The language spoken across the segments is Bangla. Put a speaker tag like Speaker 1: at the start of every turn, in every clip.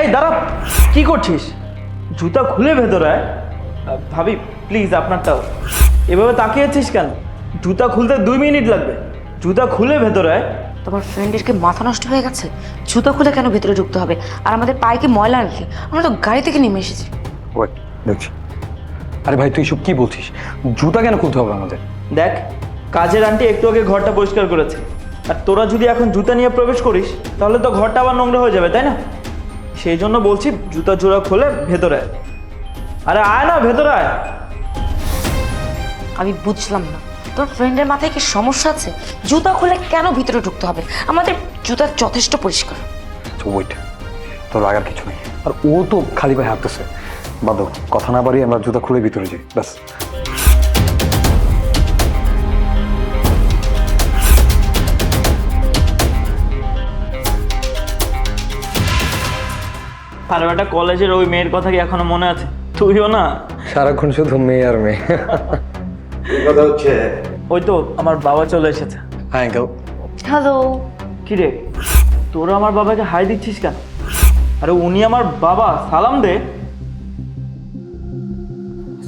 Speaker 1: এই দাঁড়া। কি করছিস? জুতা খুলে ভেতরে। ভাবি প্লিজ আপনারটাও। এভাবে তাকিয়ে আছিস কেন? জুতা খুলতে দুই মিনিট লাগবে। জুতা খুলে ভেতরে।
Speaker 2: তোমার ফ্রেন্ডের কি মাথা নষ্ট হয়ে গেছে? জুতো খুলে কেন ভেতরে ঢুকতে হবে? আর আমাদের পায়ে কি ময়লা নাকি? আমরা তো গাড়ি থেকে নেমে এসেছি।
Speaker 3: ওয়েট দেখছি। আরে ভাই তুই সব কি বলছিস? জুতা কেন খুলতে হবে আমাদের?
Speaker 1: দেখ কাজের আন্টি একটু আগে ঘরটা পরিষ্কার করেছে। আর তোরা যদি এখন জুতা নিয়ে প্রবেশ করিস তাহলে তো ঘরটা আবার নোংরা হয়ে যাবে তাই না? সেই জন্য বলছি জুতা জোড়া খুলে ভেতরে। আয়। আরে আয় না ভেতরে আয়।
Speaker 2: আমি বুঝলাম না। তোর ফ্রেন্ডের মাথায় কি সমস্যা আছে? জুতা খুলে কেন ভিতরে ঢুকতে হবে? আমাদের জুতা যথেষ্ট পরিষ্কার।
Speaker 3: ওয়েট তোর আগার কিছু নেই। আর ও তো খালি ভাই হাঁটতেছে। বাদ কথা না বাড়িয়ে আমরা জুতা খুলে ভিতরে যাই ব্যাস।
Speaker 1: আর একটা কলেজের ওই মেয়ের কথা কি এখনও মনে আছে? তুইও না?
Speaker 3: সারাক্ষণ শুধু মেয়ে আর মেয়ে।
Speaker 4: কথা হচ্ছে।
Speaker 1: ওই তো আমার বাবা চলে এসেছে।
Speaker 3: হ্যাঁ অ্যাঙ্কেল
Speaker 2: হ্যালো
Speaker 1: কি রে? তোরা আমার বাবাকে হাই দিচ্ছিস কেন? আরে উনি আমার বাবা সালাম দে।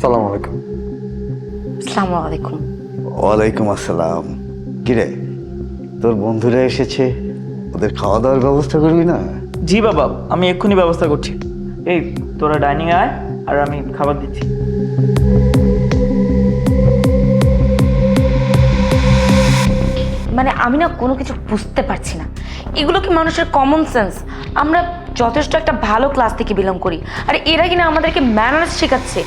Speaker 3: সালাম আলাইকুম।
Speaker 2: আসসালামু আলাইকুম।
Speaker 4: ওয়ালাইকুম আসসালাম। কিরে তোর বন্ধুরা এসেছে ওদের খাওয়া দাওয়ার ব্যবস্থা করবি না?
Speaker 1: জি বাবা, আমি এক্ষুনি ব্যবস্থা করছি। এই, তোরা ডাইনিং আয়, আর আমি খাবার দিচ্ছি।
Speaker 2: মানে আমি না কোনো কিছু বুঝতে পারছি না। এগুলো কি মানুষের কমন সেন্স আমরা যথেষ্ট একটা ভালো ক্লাস থেকে বিলং করি। আর এরা কিনা আমাদেরকে ম্যানার্স শেখাচ্ছে?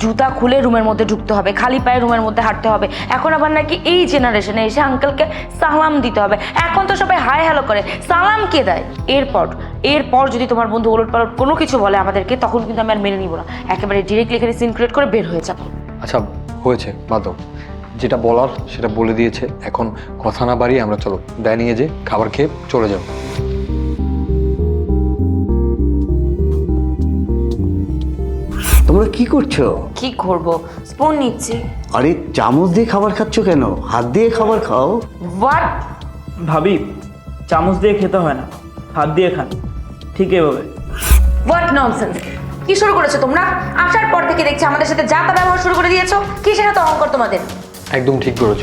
Speaker 2: জুতা খুলে রুমের মধ্যে ঢুকতে হবে, খালি পায়ে রুমের মধ্যে হাঁটতে হবে। এখন আবার নাকি এই জেনারেশনে এসে আঙ্কেলকে সালাম দিতে হবে। এখন তো সবাই হাই হ্যালো করে। সালাম কে দেয়? এরপর এরপর যদি তোমার বন্ধু ওলট পালট কোনো কিছু বলে আমাদেরকে, তখন কিন্তু আমি আর মেনে নিব না। একেবারে ডিরেক্টলি এখানে সিন ক্রিয়েট করে বের হয়ে যাব।
Speaker 3: আচ্ছা হয়েছে দাও। যেটা বলার সেটা বলে দিয়েছে। এখন কথা না বাড়িয়ে আমরা চলো, ডাইনিংয়ে যে খাবার খেয়ে চলে যাব।
Speaker 4: তোমরা কি করছ?
Speaker 2: কি করব? স্পুন নিচ্ছি।
Speaker 4: আরে চামচ দিয়ে খাবার খাচ্ছ কেন? হাত দিয়ে খাবার খাও।
Speaker 2: হোয়াট
Speaker 1: ভাবি চামচ দিয়ে খেতে হয় না। হাত দিয়ে খান। ঠিক এভাবে।
Speaker 2: হোয়াট ননসেন্স কি শুরু করেছ তোমরা? আসার পর থেকে দেখছি আমাদের সাথে যা তা ব্যবহার শুরু করে দিয়েছ। কি কিসের এত অহংকার তোমাদের?
Speaker 3: একদম ঠিক করেছ।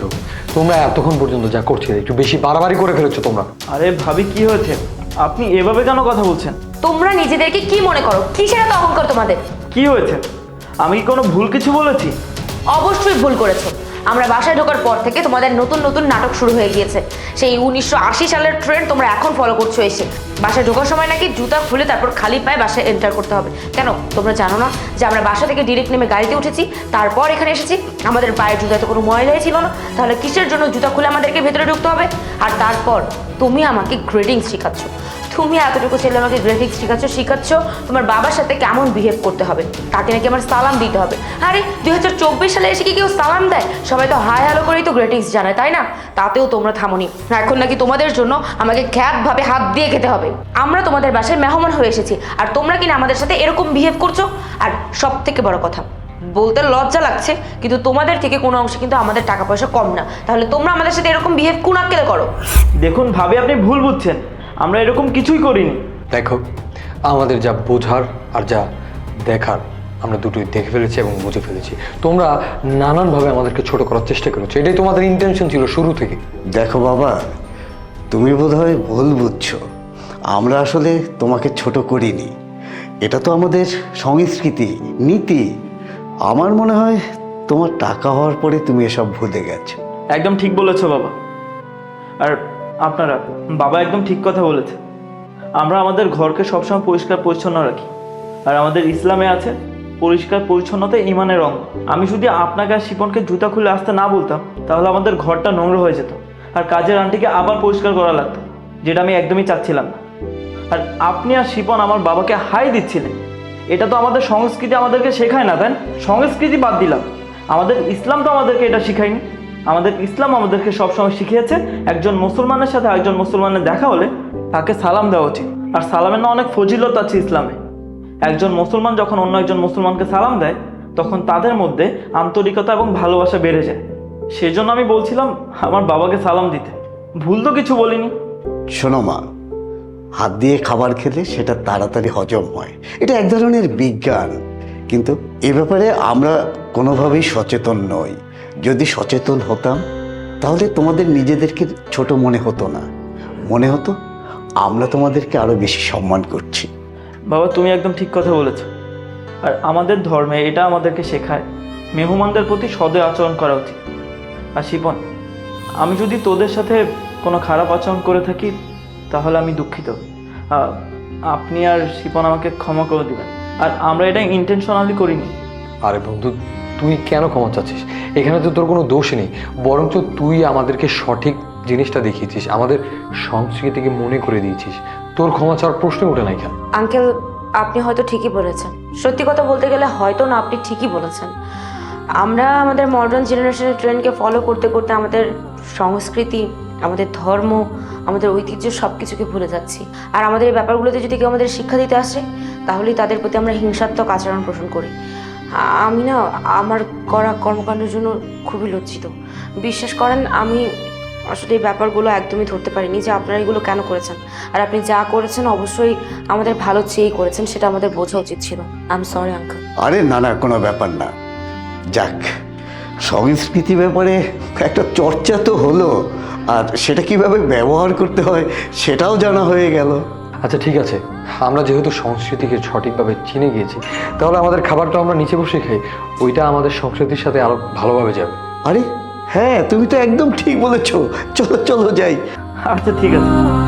Speaker 3: তোমরা এতক্ষণ পর্যন্ত যা করছিলে একটু বেশি বাড়াবাড়ি করে ফেলেছো তোমরা।
Speaker 1: আরে ভাবি কি হয়েছে? আপনি এভাবে কেন কথা বলছেন?
Speaker 2: তোমরা নিজেদেরকে কি মনে করো? কি কিসের এত অহংকার তোমাদের?
Speaker 1: কি হয়েছে? আমি কি কোনো ভুল কিছু বলেছি?
Speaker 2: অবশ্যই ভুল করেছ। আমরা বাসায় ঢোকার পর থেকে তোমাদের নতুন নতুন নাটক শুরু হয়ে গিয়েছে। সেই উনিশশো আশি সালের ট্রেন্ড তোমরা এখন ফলো করছ এসে। বাসায় ঢোকার সময় নাকি জুতা খুলে তারপর খালি পায়ে বাসায় এন্টার করতে হবে। কেন? তোমরা জানো না যে আমরা বাসা থেকে ডিরেক্ট নেমে গাড়িতে উঠেছি, তারপর এখানে এসেছি। আমাদের পায়ের জুতায় তো কোনো ময়লাই ছিল না। তাহলে কিসের জন্য জুতা খুলে আমাদেরকে ভেতরে ঢুকতে হবে? আর তারপর তুমি আমাকে গ্রেডিং শেখাচ্ছ। তুমি এতটুকু ছেলে আমাকে গ্রেফিক্স শেখাচ্ছ শেখাচ্ছ, তোমার বাবার সাথে কেমন বিহেভ করতে হবে? তাকে নাকি আমার সালাম দিতে হবে। আরে, দুই হাজার চব্বিশ সালে এসে কি কেউ সালাম দেয়? সবাই তো হাই হ্যালো করেই তো গ্রেটিংস জানায় তাই না? তাতেও তোমরা থামোনি। এখন নাকি তোমাদের জন্য আমাকে খ্যাতভাবে হাত দিয়ে খেতে হবে। আমরা তোমাদের বাসায় মেহমান হয়ে এসেছি, আর তোমরা কিনা আমাদের সাথে এরকম বিহেভ করছ? আর সব থেকে বড় কথা, বলতে লজ্জা লাগছে, কিন্তু তোমাদের থেকে কোনো অংশে কিন্তু আমাদের টাকা পয়সা কম না। তাহলে তোমরা আমাদের সাথে এরকম বিহেভ কোন আক্কেলে করো।
Speaker 1: দেখুন, ভাবে, আপনি ভুল বুঝছেন। আমরা এরকম কিছুই করিনি।
Speaker 3: দেখো আমাদের যা বোঝার আর যা দেখার আমরা দুটোই দেখে ফেলেছি এবং বুঝে ফেলেছি। তোমরা নানানভাবে আমাদেরকে ছোট করার চেষ্টা করেছ। এটাই তোমাদের ইন্টেনশন ছিল শুরু থেকে।
Speaker 4: দেখো বাবা তুমি বোধহয় ভুল বুঝছ। আমরা আসলে তোমাকে ছোট করিনি। এটা তো আমাদের সংস্কৃতি নীতি। আমার মনে হয় তোমার টাকা হওয়ার পরে তুমি এসব ভুলে গেছো।
Speaker 1: একদম ঠিক বলেছ বাবা। আর আপনারা, বাবা একদম ঠিক কথা বলেছে। আমরা আমাদের ঘরকে সবসময় পরিষ্কার পরিচ্ছন্ন রাখি। আর আমাদের ইসলামে আছে, পরিষ্কার পরিচ্ছন্নতা ইমানের অঙ্গ। আমি যদি আপনাকে আর শিপনকে জুতা খুলে আসতে না বলতাম, তাহলে আমাদের ঘরটা নোংরা হয়ে যেত। আর কাজের আন্টিকে আবার পরিষ্কার করা লাগতো, যেটা আমি একদমই চাচ্ছিলাম না। আর আপনি আর শিপন আমার বাবাকে হাই দিচ্ছিলেন। এটা তো আমাদের সংস্কৃতি আমাদেরকে শেখায় না, তাই সংস্কৃতি বাদ দিলাম। আমাদের ইসলাম তো আমাদেরকে এটা শেখায়নি। আমাদের ইসলাম আমাদেরকে সবসময় শিখিয়েছে, একজন মুসলমানের সাথে একজন মুসলমানের দেখা হলে তাকে সালাম দেওয়া উচিত। আর সালামের না অনেক ফজিলত আছে ইসলামে। একজন মুসলমান যখন অন্য একজন মুসলমানকে সালাম দেয়, তখন তাদের মধ্যে আন্তরিকতা এবং ভালোবাসা বেড়ে যায়। সেই জন্য আমি বলছিলাম, আমার বাবাকে সালাম দিতে। ভুল তো কিছু বলিনি।
Speaker 4: শোনো মা, হাত দিয়ে খাবার খেলে সেটা তাড়াতাড়ি হজম হয়। এটা এক ধরনের বিজ্ঞান। কিন্তু এ ব্যাপারে আমরা কোনোভাবেই সচেতন নই। যদি সচেতন হতাম তাহলে তোমাদের নিজেদেরকে ছোট মনে হতো না। মনে হতো আমরা তোমাদেরকে আরও বেশি সম্মান করছি।
Speaker 1: বাবা তুমি একদম ঠিক কথা বলেছ। আর আমাদের ধর্মে এটা আমাদেরকে শেখায় মেহমানদের প্রতি সদয় আচরণ করা উচিত। আর শিপন আমি যদি তোদের সাথে কোনো খারাপ আচরণ করে থাকি তাহলে আমি দুঃখিত। আপনি আর শিপন আমাকে ক্ষমা করে দিবেন। আর আমরা এটা ইন্টেনশনালি করিনি।
Speaker 3: আরে বন্ধু তুই কেন ক্ষমা চাচ্ছিস? এখানে তো তোর কোনো দোষ নেই। বরঞ্চ তুই আমাদেরকে সঠিক জিনিসটা দেখিয়েছিস, আমাদের সংস্কৃতিকে মনে করে দিয়েছিস। তোর ক্ষমা চাওয়ার প্রশ্ন ওঠে না এখানে।
Speaker 2: আঙ্কেল, আপনি হয়তো ঠিকই বলেছেন। সত্যি কথা বলতে গেলে হয়তো না, আপনি ঠিকই বলেছেন। আমরা আমাদের মডার্ন জেনারেশনের ট্রেন্ডকে ফলো করতে করতে আমাদের সংস্কৃতি, আমাদের ধর্ম, আমাদের ঐতিহ্য সব কিছুকে ভুলে যাচ্ছি। আর আমাদের এই ব্যাপারগুলোতে যদি কেউ আমাদের শিক্ষা দিতে আসে, তাহলেই তাদের প্রতি আমরা হিংসাত্মক আচরণ পোষণ করি। আমি না আমার করা কর্মকাণ্ডের জন্য খুবই লজ্জিত। বিশ্বাস করেন, আমি আসলে এই ব্যাপারগুলো একদমই ধরতে পারিনি যে আপনারা এগুলো কেন করেছেন। আর আপনি যা করেছেন অবশ্যই আমাদের ভালো চেয়েই করেছেন, সেটা আমাদের বোঝা উচিত ছিল। আই সরি আঙ্কেল
Speaker 4: আরে না না, কোনো ব্যাপার না। যাক, সংস্কৃতি ব্যাপারে একটা চর্চা তো হলো, আর সেটা কীভাবে ব্যবহার করতে হয় সেটাও জানা হয়ে গেল।
Speaker 3: আচ্ছা ঠিক আছে। আমরা যেহেতু সংস্কৃতিকে সঠিকভাবে চিনে গিয়েছি তাহলে আমাদের খাবারটা আমরা নিচে বসে খাই ওইটা আমাদের সংস্কৃতির সাথে আরও ভালোভাবে যাবে।
Speaker 4: আরে হ্যাঁ তুমি তো একদম ঠিক বলেছ। চলো চলো যাই।
Speaker 1: আচ্ছা ঠিক আছে।